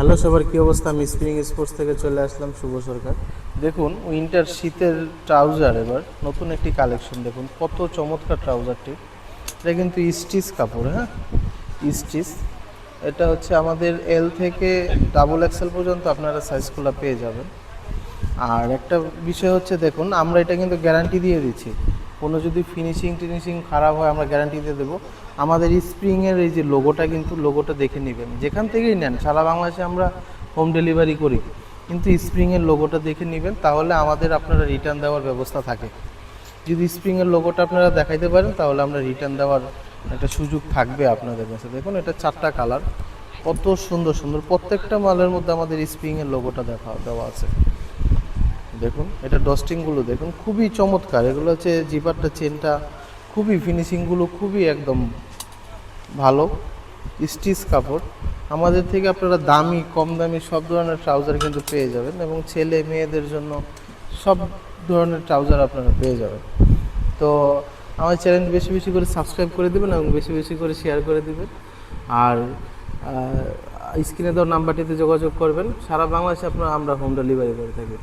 Hello সবার, কী অবস্থা? আমি স্প্রিং স্পোর্টস থেকে চলে আসলাম, শুভ সরকার। দেখুন উইন্টার শীতের ট্রাউজার এবার, নতুন একটি কালেকশন দেখুন, কত চমৎকার ট্রাউজারটি এটা কিন্তু স্টিচ কাপড় হ্যাঁ? স্টিচ এটা হচ্ছে আমাদের এল থেকে ডাবল এক্সেল পর্যন্ত আপনারা সাইজগুলো পেয়ে যাবেন। আর একটা বিষয় হচ্ছে, দেখুন, আমরা এটা কিন্তু গ্যারান্টি দিয়ে দিচ্ছি। কোনো যদি ফিনিশিং টিনিশিং খারাপ হয়, আমরা গ্যারান্টি দিয়ে দেবো। আমাদের স্প্রিংয়ের এই যে লোগোটা কিন্তু লোগোটা দেখে নেবেন। যেখান থেকেই নেন, সারা বাংলাদেশে আমরা হোম ডেলিভারি করি। কিন্তু স্প্রিংয়ের লোগোটা দেখে নেবেন, তাহলে আমাদের আপনারা রিটার্ন দেওয়ার ব্যবস্থা থাকে। যদি স্প্রিংয়ের লোগোটা আপনারা দেখাইতে পারেন, তাহলে আমরা রিটার্ন দেওয়ার একটা সুযোগ থাকবে আপনাদের কাছে। দেখুন, এটা চারটা কালার কত সুন্দর সুন্দর। প্রত্যেকটা মালের মধ্যে আমাদের স্প্রিংয়ের লোগোটা দেখা, দেওয়া আছে। দেখুন, এটা ডস্টিংগুলো দেখুন, খুবই চমৎকার। এগুলো হচ্ছে জিপারটা চেনটা খুবই ফিনিশিংগুলো খুবই একদম ভালো। স্টিচ কাপড়। আমাদের থেকে আপনারা দামি, কম দামি সব ধরনের ট্রাউজার কিন্তু পেয়ে যাবেন এবং ছেলে মেয়েদের জন্য সব ধরনের ট্রাউজার আপনারা পেয়ে যাবেন। তো আমার চ্যানেল বেশি বেশি করে সাবস্ক্রাইব করে দেবেন এবং বেশি বেশি করে শেয়ার করে দেবেন। আর স্ক্রিনে দেওয়ার নাম্বারটিতে যোগাযোগ করবেন। সারা বাংলাদেশে আপনারা আমরা হোম ডেলিভারি করে থাকি।